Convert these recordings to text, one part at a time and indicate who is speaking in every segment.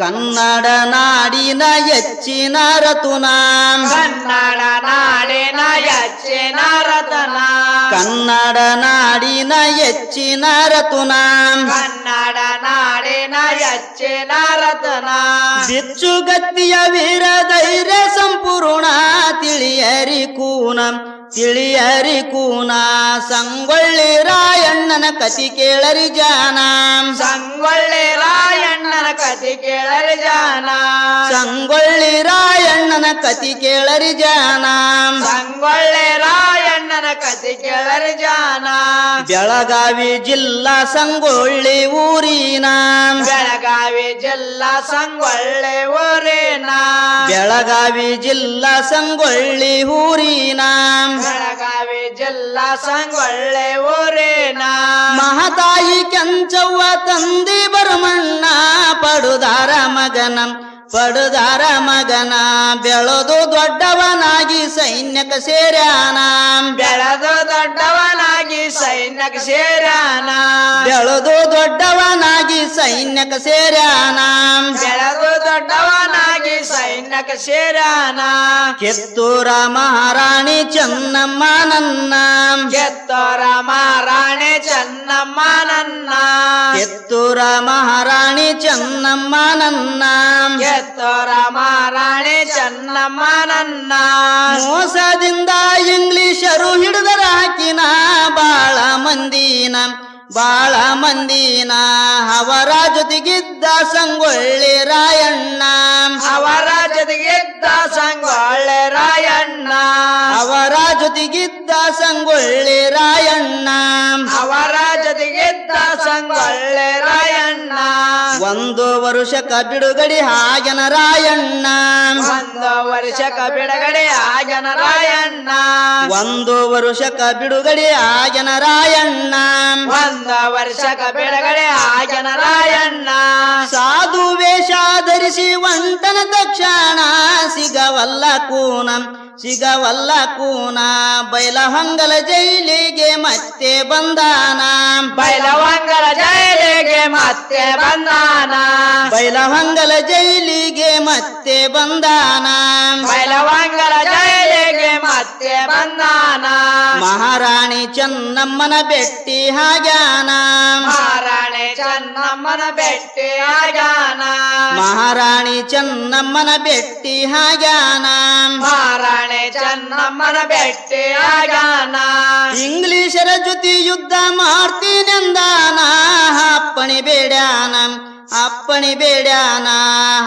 Speaker 1: ಕನ್ನಡ ನಾಡಿನ ಹೆಚ್ಚಿನ ರತುನ.
Speaker 2: ಕನ್ನಡ ನಾಡಿನ ಹೆಚ್ಚಿನ ರತನ.
Speaker 1: ಕನ್ನಡ ನಾಡಿನ ಹೆಚ್ಚಿನ ರತುನ.
Speaker 2: ಕನ್ನಡ ನಾಡಿನ ಹೆಚ್ಚಿನ ರತನ.
Speaker 1: ಬಿಚ್ಚುಗತ್ತಿಯ ವೀರ ಧೈರ್ಯ ಸಂಪೂರ್ಣ ತಿಳಿಯರಿ ಕೂನ ತಿಳಿಯರಿ ಕೂನ. ಸಂಗೊಳ್ಳಿ ರಾಯಣ್ಣನ ಕತಿ ಕೇಳರಿ ಜಾನ.
Speaker 2: ಸಂಗೊಳ್ಳಿ ರಾಯಣ್ಣನ ಕತಿ ಕೇಳರಿ ಜಾನ.
Speaker 1: ಸಂಗೊಳ್ಳಿ ರಾಯಣ್ಣನ ಕತಿ ಕೇಳರಿ ಜಾನ.
Speaker 2: ಸಂಗೊಳ್ಳಿ ರಾಯಣ್ಣನ ಕತಿ ಕೇಳರ ಜಾನ
Speaker 1: ಬೆಳಗಾವಿ ಜಿಲ್ಲಾ ಸಂಗೊಳ್ಳಿ ಊರಿನ.
Speaker 2: ಬೆಳಗಾವಿ ಜಿಲ್ಲಾ ಸಂಗೊಳ್ಳಿ ಊರಿನ.
Speaker 1: ಬೆಳಗಾವಿ ಜಿಲ್ಲಾ ಸಂಗೊಳ್ಳಿ ಊರಿನ.
Speaker 2: ಬೆಳಗಾವಿ ಜಿಲ್ಲಾ ಸಂಗೊಳ್ಳಿ ಊರಿನ.
Speaker 1: ಮಹತಾಯಿ ಕೆಂಚವ್ವ ತಂದಿ ಬರುಮಣ್ಣ ಪಡುದಾರ ಮಗನ ಪಡುದಾರ ಮಗನ ಬೆಳೆದು ದೊಡ್ಡವನಾಗಿ ಸೈನ್ಯಕ ಸೇರ್ಯಾನ.
Speaker 2: ಬೆಳೆದು ದೊಡ್ಡವನಾಗಿ ಸೈನ್ಯಕ್ಕೆ ಸೇರ್ಯಾನ.
Speaker 1: ಬೆಳೆದು ದೊಡ್ಡವನಾಗಿ ಸೈನ್ಯಕ ಸೇರ್ಯಾನ.
Speaker 2: ಬೆಳೆದು ಸೈನ್ಯಕ್ಕೆ ಸೇರಾನ
Speaker 1: ಕಿತ್ತೂರ ಮಹಾರಾಣಿ ಚೆನ್ನಮ್ಮ ನನ್ನ
Speaker 2: ಗೆತ್ತೋರ ಮಹಾರಾಣಿ ಚೆನ್ನಮ್ಮ ನನ್ನ
Speaker 1: ಕಿತ್ತೂರ ಮಹಾರಾಣಿ ಚೆನ್ನಮ್ಮ ನನ್ನ
Speaker 2: ಗೆತ್ತೋರ ಮಹಾರಾಣಿ ಚೆನ್ನಮ್ಮ ನನ್ನ
Speaker 1: ಮೋಸದಿಂದ ಇಂಗ್ಲಿಷರು ಹಿಡಿದರ ಹಾಕಿನ ಬಾಳ ಮಂದಿನ ಬಾಳ ಮಂದಿನ ಅವರ ಜೊತೆಗಿದ್ದ ಸಂಗೊಳ್ಳಿ ರಾಯಣ್ಣ.
Speaker 2: ಅವರ ಜೊತೆಗಿದ್ದ ಸಂಗೊಳ್ಳಿ ರಾಯಣ್ಣ.
Speaker 1: ಅವರ ಜೊತೆಗಿದ್ದ ಸಂಗೊಳ್ಳಿ ರಾಯಣ್ಣ.
Speaker 2: ಅವರ ಜೊತೆಗಿದ್ದ ಸಂಗೊಳ್ಳಿ ರಾಯಣ್ಣ.
Speaker 1: ಒಂದು ವರುಷ ಕಬಿಡುಗಡಿ ಹಾಗನ ರಾಯಣ್ಣ
Speaker 2: ಒಂದು ವರ್ಷ ಬಿಡುಗಡೆ ಆಗನ ರಾಯಣ್ಣ
Speaker 1: ಒಂದು ವರುಷ ಕಬಿಡುಗಡಿ ಆಗನ ರಾಯಣ್ಣ
Speaker 2: ಒಂದು ವರ್ಷ ಬಿಡುಗಡೆ ಆಗನ ರಾಯಣ್ಣ
Speaker 1: ಸಾಧು ವೇಷ ಧರಿಸಿ ಒಂಟನ ತಕ್ಷಣ ಸಿಗವಲ್ಲ ಕೂನ. ಸಿಗವಲ್ಲ ಕೂನ. ಬೈಲಹೊಂಗಲ ಜೈಲಿಗೆ ಮತ್ತೆ ಬಂದಾನ.
Speaker 2: ಬೈಲವಂಗಲ ಜೈಲಿಗೆ ಮತ್ತೆ ಬಂದಾನ.
Speaker 1: ಬೈಲಹೊಂಗಲ ಜೈಲಿಗೆ ಮತ್ತೆ ಬಂದಾನ.
Speaker 2: ಬೈಲವಂಗಲ ಜೈಲಿಗೆ ಮತ್ತೆ ಬಂದಾನ.
Speaker 1: ಮಹಾರಾಣಿ ಚೆನ್ನಮ್ಮನ ಬೆಟ್ಟಿ ಹಾಗ್ಯಾನ.
Speaker 2: ಚೆನ್ನಮ್ಮನ ಬೆಟ್ಟಿ ಆಗಾನ
Speaker 1: ಮಹಾರಾಣಿ ಚೆನ್ನಮ್ಮನ ಬೆಟ್ಟಿ ಹಾಗ್ಯಾನ.
Speaker 2: ಮಹಾರಾಣಿ ಚೆನ್ನಮ್ಮನ ಬೆಟ್ಟಿ ಆಗಾನ
Speaker 1: ಇಂಗ್ಲಿಷರ ಜೊತೆ ಯುದ್ಧ ಮಾಡ್ತೀನೆಂದಾನ. ಅಪ್ಪಣಿ ಬೇಡ್ಯಾನ ಅಪ್ಪಣಿ ಬೇಡ್ಯಾನ.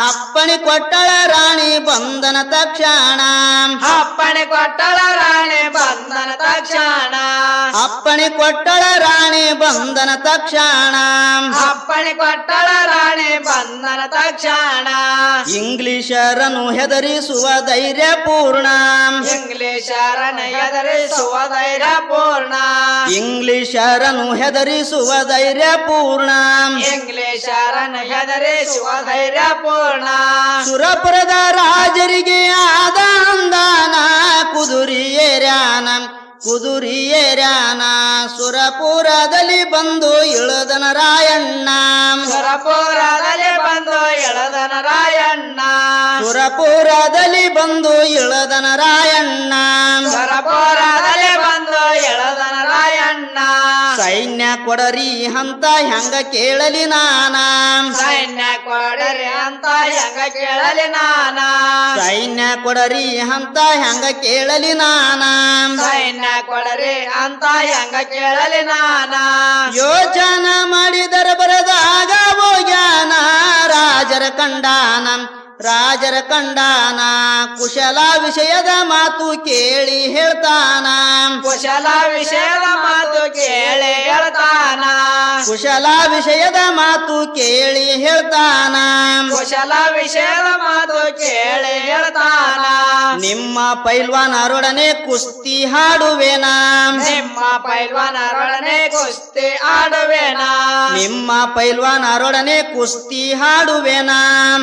Speaker 1: ಅಪ್ಪಣಿ ಕೊಟ್ಟಳ ರಾಣಿ ಬಂಧನ ತಕ್ಷಣ.
Speaker 2: ಅಪ್ಪಣೆ ಕೊಟ್ಟಳ ರಾಣಿ ಬಂಧನ ತಕ್ಷಣ.
Speaker 1: ಅಪ್ಪಣಿ ಕೊಟ್ಟಳ ರಾಣಿ ಬಂಧನ ತಕ್ಷಣ.
Speaker 2: ಅಪ್ಪಣೆ ಕೊಟ್ಟಳ ರಾಣಿ ಬಂಧನ ತಕ್ಷಣ.
Speaker 1: ಇಂಗ್ಲಿಷರನ್ನು ಹೆದರಿಸುವ ಧೈರ್ಯ ಪೂರ್ಣ.
Speaker 2: ಇಂಗ್ಲಿಷರನ್ನು ಹೆದರಿಸುವ ಧೈರ್ಯ ಪೂರ್ಣ.
Speaker 1: ಇಂಗ್ಲಿಷರನ್ನು ಹೆದರಿಸುವ ಧೈರ್ಯ ಪೂರ್ಣ.
Speaker 2: ಇಂಗ್ಲಿಷರನ್ನು ಹೆದರಿಸುವ ಧೈರ್ಯ ಪೂರ್ಣ.
Speaker 1: ಸುರಪುರದ ರಾಜರಿಗೆ ಆದ ಅಂದಾನ ಕುದುರಿಯೇರ್ಯಾನ ಕುದುರಿಯೇರ್ಯಾನ ಸುರಪುರದಲ್ಲಿ ಬಂದು ಇಳದನ ರಾಯಣ್ಣ.
Speaker 2: ಸುರಪುರದಲ್ಲಿ ಬಂದು ಎಳದನ ರಾಯಣ್ಣ.
Speaker 1: ಸುರಪುರದಲ್ಲಿ ಬಂದು ಇಳದನ ರಾಯಣ್ಣ.
Speaker 2: ಸುರಪುರದಲ್ಲಿ ಬಂದು ಎಳದನ ರಾಯಣ್ಣ.
Speaker 1: ಸೈನ್ಯ ಕೊಡರಿ ಅಂತ ಹೆಂಗ ಕೇಳಲಿ ನಾನ.
Speaker 2: ಸೈನ್ಯ ಕೊಡರಿ ಅಂತ ಹೆಂಗ ಕೇಳಲಿ ನಾನ.
Speaker 1: ಸೈನ್ಯ ಕೊಡರಿ ಅಂತ ಹೆಂಗ ಕೇಳಲಿ ನಾನ.
Speaker 2: ಕೊಡರಿ ಅಂತ ಹೆಂಗ ಕೇಳಲಿ ನಾನ?
Speaker 1: ಯೋಚನ ಮಾಡಿದರ ಬರದಾಗ ಹೋಗ್ಯಾನ ರಾಜರ ಕಂಡಾನ ರಾಜರ ಕಂಡಾನ ಕುಶಲ ವಿಷಯದ ಮಾತು ಕೇಳಿ ಹೇಳ್ತಾನ.
Speaker 2: ಕುಶಲ ವಿಷಯದ ಮಾತು ಕೇಳಿ ಹೇಳ್ತಾನ.
Speaker 1: ಕುಶಲ ವಿಷಯದ ಮಾತು ಕೇಳಿ ಹೇಳ್ತಾನ.
Speaker 2: ಕುಶಲ ವಿಷಯದ ಮಾತು ಕೇಳಿ ಹೇಳ್ತಾನ.
Speaker 1: ನಿಮ್ಮ ಪೈಲ್ವಾನರೊಡನೆ ಕುಸ್ತಿ ಹಾಡುವೆನ?
Speaker 2: ನಿಮ್ಮ ಪೈಲ್ವಾನರೊಡನೆ ಕುಸ್ತಿ ಆಡುವೆನ
Speaker 1: ನಿಮ್ಮ ಪೈಲ್ವಾನರೊಡನೆ ಕುಸ್ತಿ ಹಾಡುವೆನ?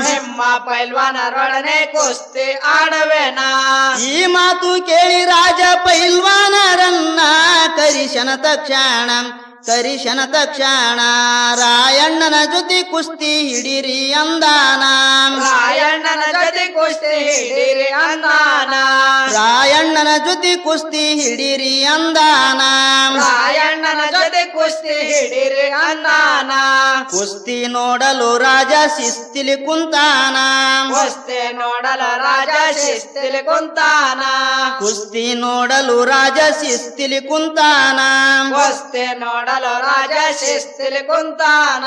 Speaker 2: ನಿಮ್ಮ ಪೈಲ್ವಾನರೊಡನೆ ಕುಸ್ತಿ ಆಡುವೆನ
Speaker 1: ಈ ಮಾತು ಕೇಳಿ ರಾಜ ಪೈಲ್ವಾನರನ್ನ ಕರಿಶನ ತಕ್ಷಣ ಕರಿಶನ ತಕ್ಷಣ ರಾಯಣ್ಣನ ಜೊತೆ ಕುಸ್ತಿ ಹಿಡಿರಿ ಅಂದಾನ.
Speaker 2: ರಾಯಣ್ಣನ ಜೊತೆ ಕುಸ್ತಿ ಹಿಡಿರಿ ಅಂದಾನ.
Speaker 1: ರಾಯಣ್ಣನ ಜೊತೆ ಕುಸ್ತಿ ಹಿಡಿರಿ ಅಂದಾನ.
Speaker 2: ರಾಯಣ್ಣನ ಜೊತೆ ಕುಸ್ತಿ ಹಿಡಿರಿ ಅಂದಾನ.
Speaker 1: ಕುಸ್ತಿ ನೋಡಲು ರಾಜ ಶಿಸ್ತಿಲಿ ಕುಂತಾನ.
Speaker 2: ಕುಸ್ತಿ ನೋಡಲು ರಾಜ ಶಿಸ್ತಿಲಿ ಕುಂತಾನ.
Speaker 1: ಕುಸ್ತಿ ನೋಡಲು ರಾಜ ಶಿಸ್ತಿಲಿ ಕುಂತಾನ.
Speaker 2: ಕುಸ್ತಿ ನೋಡಲು ರಾಜ ಶಿಸ್ತಿಲಿ ಕುಂತಾನ.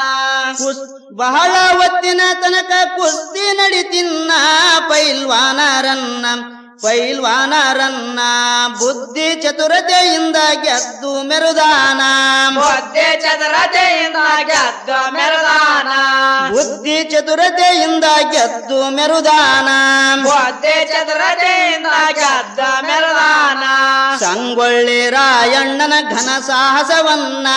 Speaker 1: ಬಹಳ ಹೊತ್ತಿನ ತನಕ ಕುಸ್ತಿ ನಡಿತಿನ್ನ ಪೈಲ್ವಾನರನ್ನ. ಪೈಲ್ವಾನರನ್ನ ಬುದ್ಧಿ ಚತುರತೆಯಿಂದ ಗೆದ್ದು ಮೆರುದಾನ.
Speaker 2: ಬುದ್ಧಿ ಚತುರತೆಯಿಂದ ಗೆದ್ದು ಮೆರುದಾನ.
Speaker 1: ಬುದ್ಧಿ ಚತುರತೆಯಿಂದ ಗೆದ್ದು ಮೆರುದಾನ.
Speaker 2: ಬುದ್ಧಿ ಚತುರತೆಯಿಂದ ಗೆದ್ದ ಮೆರುದಾನ.
Speaker 1: ಸಂಗೊಳ್ಳಿ ರಾಯಣ್ಣನ ಘನ ಸಾಹಸವನ್ನ.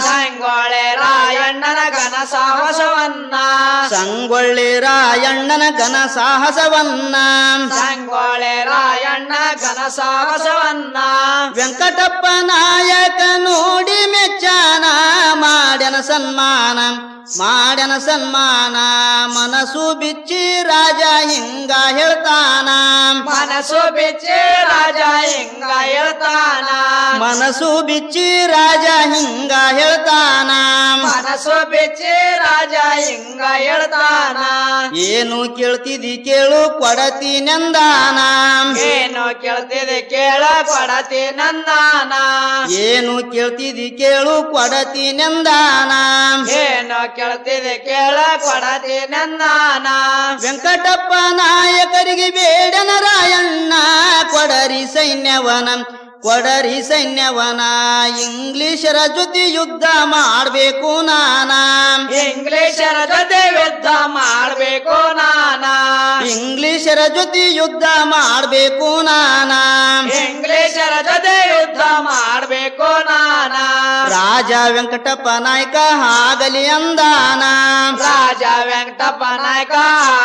Speaker 2: ಸಂಗೊಳ್ಳಿ ರಾಯಣ್ಣನ ಘನ ಸಾಹಸವನ್ನ.
Speaker 1: ಸಂಗೊಳ್ಳಿ ರಾಯಣ್ಣನ ಘನ ಸಾಹಸವನ್ನ.
Speaker 2: ಸಂಗೊಳ್ಳೆ ರಾಯಣ್ಣ ಘನಸಾಹಸವನ್ನ.
Speaker 1: ವೆಂಕಟಪ್ಪ ನಾಯಕ ನೋಡಿ ಮೆಚ್ಚಾನ ಮಾಡ್ಯನ ಸನ್ಮಾನ ಮಾಡ್ಯನ ಸನ್ಮಾನ. ಮನಸ್ಸು ಬಿಚ್ಚಿ ರಾಜ ಹಿಂಗ ಹೇಳ್ತಾನ.
Speaker 2: ಮನಸ್ಸು ಬಿಚ್ಚಿ ರಾಜ ಹಿಂಗ ಹೇಳ್ತಾನ.
Speaker 1: ಮನಸ್ಸು ಬಿಚ್ಚಿ ರಾಜ ಹಿಂಗ ಹೇಳ್ತಾನ.
Speaker 2: ಮನಸ್ಸು ಬಿಚ್ಚಿ ರಾಜ ಹಿಂಗ ಹೇಳ್ತಾನ.
Speaker 1: ಏನು ಕೇಳ್ತಿದಿ ಕೇಳು ಕೊಡತೀನೆಂದಾನ
Speaker 2: ಏನು ಕೇಳ್ತಿದೆ ಕೇಳ ಕೊಡತಿ ನಂದಾನ.
Speaker 1: ಏನು ಕೇಳ್ತಿದಿ ಕೇಳು ಕೊಡತೀನೆಂದಾನ
Speaker 2: ಏನು ಕೇಳ್ತಿದೆ ಕೇಳ ಕೊಡತಿ ನಂದಾನ.
Speaker 1: ವೆಂಕಟಪ್ಪ ನಾಯಕರಿಗೆ ಬೇಡನ ರಾಯಣ್ಣ ಕೊಡರಿ ಸೈನ್ಯವನ ಕೊಡರಿ ಸೈನ್ಯವನ. ಇಂಗ್ಲಿಷರ ಜೊತೆ ಯುದ್ಧ ಮಾಡಬೇಕು ನಾನ.
Speaker 2: ಇಂಗ್ಲಿಷರ ಜೊತೆ ಯುದ್ಧ ಮಾಡ
Speaker 1: ಇಂಗ್ಲಿಷರ ಜೊತೆ ಯುದ್ಧ ಮಾಡಬೇಕು ನಾನ.
Speaker 2: ಇಂಗ್ಲಿಷರ ಜೊತೆ ಯುದ್ಧ ಮಾಡಬೇಕು ನಾನ.
Speaker 1: ರಾಜ ವೆಂಕಟಪ್ಪ ನಾಯ್ಕ ಆಗಲಿ ಅಂದಾನ.
Speaker 2: ರಾಜ ವೆಂಕಟಪ್ಪ ನಾಯ್ಕ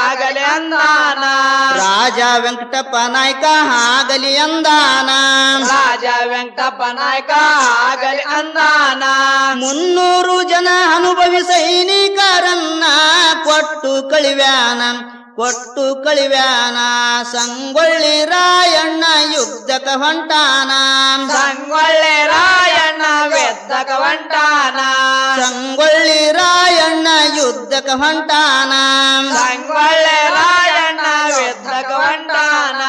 Speaker 2: ಆಗಲಿ ಅಂದಾನ.
Speaker 1: ರಾಜ ವೆಂಕಟಪ್ಪ ನಾಯ್ಕ ಆಗಲಿ ಅಂದಾನ.
Speaker 2: ರಾಜ ವೆಂಕಟಪ್ಪ ನಾಯ್ಕ ಆಗಲಿ ಅಂದಾನ.
Speaker 1: ಮುನ್ನೂರು ಜನ ಅನುಭವಿ ಸೈನಿಕರನ್ನ ಕೊಟ್ಟು ಕಳಿವ್ಯಾನ. ಕೊಟ್ಟು ಕಳಿವ್ಯಾನ ಸಂಗೊಳ್ಳಿ ರಾಯಣ್ಣ ಯುದ್ಧಕ ಹೊಂಟಾನ.
Speaker 2: ಸಂಗೊಳ್ಳಿ ರಾಯಣ್ಣ ವೆದ್ದಕ ಹೊಂಟಾನ.
Speaker 1: ಸಂಗೊಳ್ಳಿ ರಾಯಣ್ಣ ಯುದ್ಧಕ ಹೊಂಟಾನ.
Speaker 2: ಸಂಗೊಳ್ಳಿ ರಾಯಣ್ಣ ವೆದ್ದಕ ಹೊಂಟಾನ.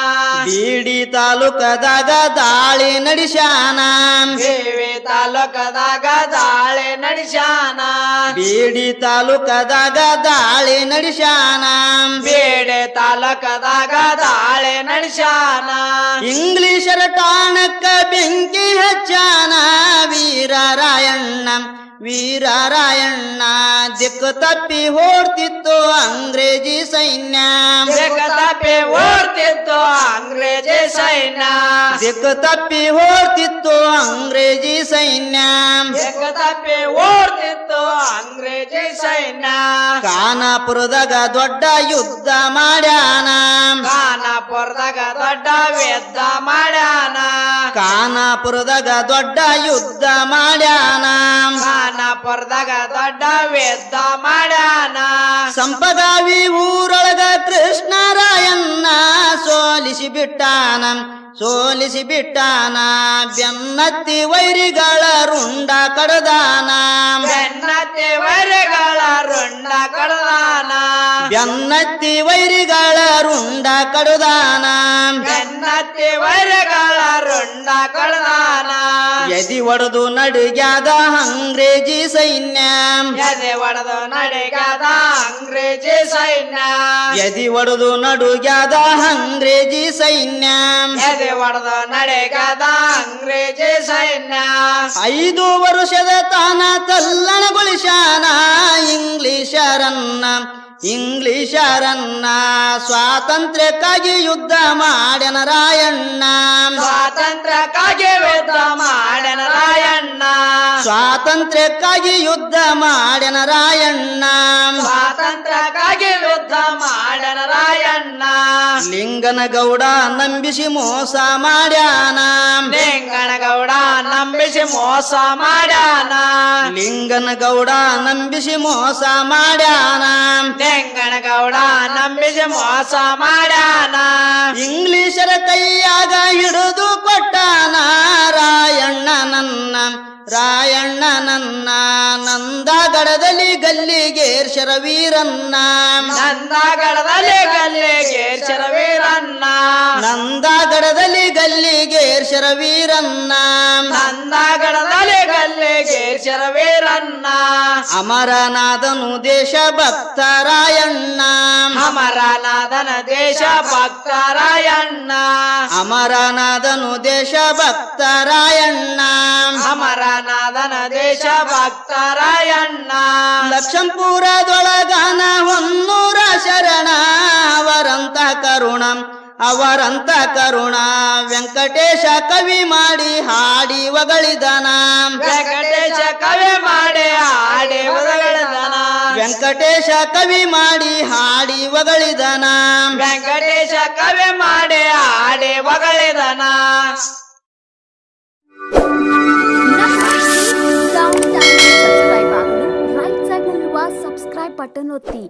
Speaker 1: ಬೀಡಿ ತಾಲೂಕದಾಗ ದಾಳಿ ನಡೆಸ್ಯಾನ.
Speaker 2: ದೇವಿ ತಾಲೂಕದಾಗ ದಾಳಿ ನಡೆಸಾನ
Speaker 1: ಬೀಡಿ ತಾಲೂಕದಾಗ ದಾಳಿ ನಡೆಸ್ಯಾನ.
Speaker 2: ಬೇಡೆ ತಾಲೂಕದಾಗ ದಾಳಿ ನಡೆಸಾನ
Speaker 1: ಇಂಗ್ಲಿಷರ ಟಾಣಕ್ಕ ಬೆಂಕಿ ಹಚ್ಚಾನ ವೀರರಾಯಣ್ಣ ವೀರರಾಯಣ್ಣ ದಿಕ್ಕು ತಪ್ಪಿ ಓಡ್ತಿತ್ತು ಅಂಗ್ರೇಜಿ ಸೈನ್ಯ.
Speaker 2: ತಪ್ಪಿ ಓಡ್ತಿತ್ತು ಅಂಗ್ರೇಜಿ ಸೈನ್ಯ.
Speaker 1: ದಿಕ್ಕು ತಪ್ಪಿ ಓಡ್ತಿತ್ತು ಅಂಗ್ರೇಜಿ ಸೈನ್ಯ.
Speaker 2: ತಪ್ಪಿ ಓಡ್ತಿತ್ತು ಅಂಗ್ರೇಜಿ ಸೈನ್ಯ.
Speaker 1: ಖಾನಾಪುರದಾಗ ದೊಡ್ಡ ಯುದ್ಧ ಮಾಡ್ಯಾನ.
Speaker 2: ಖಾನಾಪುರದಾಗ ದೊಡ್ಡ ಯುದ್ಧ ಮಾಡ್ಯಾನ.
Speaker 1: ಖಾನಾಪುರದಾಗ ದೊಡ್ಡ ಯುದ್ಧ ಮಾಡ್ಯಾನ.
Speaker 2: ಖಾನಾಪುರದಾಗ ದೊಡ್ಡ ಯುದ್ಧ ಮಾಡ್ಯಾನ.
Speaker 1: ಸಂಪಗಾವಿ ಊರೊಳಗ ಕೃಷ್ಣರಾಯಣ್ಣ ಸೋಲಿಸಿ ಬಿಟ್ಟಾನ ಸೋಲಿಸಿ ಬಿಟ್ಟಾನ ಬೆನ್ನತ್ತಿ ವೈರಿಗಳ ರುಂಡ ಕಡದಾನ
Speaker 2: ಬೆನ್ನತ್ತಿ ವೈರಿಗಳ ರುಂಡ ಕಡದಾನ
Speaker 1: ಬೆನ್ನತ್ತಿ ವೈರಿಗಳ ರುಂಡ ಕಡದಾನ
Speaker 2: ಬೆನ್ನತ್ತಿ ವೈರಿಗಳ ರುಂಡ ಕಡದಾನ
Speaker 1: ಎದಿ ಒಡೆದು ನಡುಗ್ಯಾದ ಅಂಗ್ರೇಜಿ ಸೈನ್ಯ
Speaker 2: ಯದಿ ಒಡೆದು ನಡೆಗದ ಅಂಗ್ರೇಜಿ ಸೈನ್ಯ
Speaker 1: ಎದಿ ಒಡೆದು ನಡುಗ್ಯಾದ ಅಂಗ್ರೇಜಿ ಸೈನ್ಯ
Speaker 2: ಎದೆ ಒಡೆದು ನಡೆಗಾದ ಅಂಗ್ರೇಜಿ ಸೈನ್ಯ
Speaker 1: ಐದು ವರ್ಷದ ತಾನ ತಲ್ಲಣಗೊಳಿಸಾನ ಇಂಗ್ಲಿಷರನ್ನ ಇಂಗ್ಲಿಷರನ್ನ ಸ್ವಾತಂತ್ರ್ಯಕ್ಕಾಗಿ ಯುದ್ಧ ಮಾಡ್ಯನ ರಾಯಣ್ಣ.
Speaker 2: ಸ್ವಾತಂತ್ರ್ಯಕ್ಕಾಗಿ ಯುದ್ಧ ಮಾಡ್ಯನ
Speaker 1: ಸ್ವಾತಂತ್ರ್ಯಕ್ಕಾಗಿ ಯುದ್ಧ ಮಾಡ್ಯನ ರಾಯಣ್ಣ.
Speaker 2: ಸ್ವಾತಂತ್ರ್ಯಕ್ಕಾಗಿ ಯುದ್ಧ ಮಾಡನ ರಾಯಣ್ಣ.
Speaker 1: ಲಿಂಗನಗೌಡ ನಂಬಿಸಿ ಮೋಸ ಮಾಡ್ಯಾನ.
Speaker 2: ಲಿಂಗನ ಗೌಡ ನಂಬಿಸಿ ಮೋಸ ಮಾಡ್ಯಾನ.
Speaker 1: ಲಿಂಗನ ಗೌಡ ನಂಬಿಸಿ ಮೋಸ ಮಾಡ್ಯಾನ.
Speaker 2: ಲಿಂಗನ ಗೌಡ ನಂಬಿಸಿ ಮೋಸ ಮಾಡ್ಯಾನ.
Speaker 1: ಇಂಗ್ಲಿಷರ ಕೈಯಾಗ ಹಿಡಿದು ಕೊಟ್ಟ ನಾರಾಯಣ್ಣ ನನ್ನ ರಾಯಣ್ಣ ನನ್ನ. ನಂದಗಡದಲ್ಲಿ ಗಲ್ಲಿಗೇರ್ ವೀರನ್ನ.
Speaker 2: ನಂದಗಡದಲ್ಲಿ ಗಲ್ಲಿಗೆ ಶರವೀರನ್ನ
Speaker 1: ನಂದಗಡದಲ್ಲಿ ಗಲ್ಲಿಗೇರ್ ವೀರನ್ನ.
Speaker 2: ನಂದಗಡದಲ್ಲಿ ಗಲ್ಲಿಗೆ ಶರವೀರನ್ನ
Speaker 1: ಅಮರನಾದನು ದೇಶ ಭಕ್ತರಾಯಣ್ಣ ಅಮರನಾದನ
Speaker 2: ಅಮರನಾಥನ ದೇಶ ಭಕ್ತರಾಯಣ್ಣ
Speaker 1: ಅಮರನಾದನು ದೇಶ ಭಕ್ತರಾಯಣ್ಣ
Speaker 2: ಅಮರನಾದ ದೇಶ ಭಕ್ತರಾಯಣ್ಣ
Speaker 1: ಲಕ್ಷಂಪುರದೊಳಗನ ಹೊನ್ನೂರ ಶರಣ ಅವರಂತ ಕರುಣ ಅವರಂತ ಕರುಣ. ವೆಂಕಟೇಶ ಕವಿ ಮಾಡಿ ಹಾಡಿ ಒಗಳಿದನ.
Speaker 2: ವೆಂಕಟೇಶ ಕವಿ ಮಾಡಿ ಹಾಡಿ ಒಗಳಿದನ.
Speaker 1: ವೆಂಕಟೇಶ ಕವಿ ಮಾಡಿ ಹಾಡಿ ಒಗಳಿದನ.
Speaker 2: ವೆಂಕಟೇಶ ಕವಿ ಮಾಡಿ ಹಾಡಿ ಒಗಳಿದನ.
Speaker 3: ಡೌನ್ ಸಬ್ಸ್ಕ್ರೈಬ್ ಆಗಲು ರೈಟ್ ಸೈಡ್ನಲ್ಲಿರುವ ಸಬ್ಸ್ಕ್ರೈಬ್ ಬಟನ್ ಒತ್ತಿ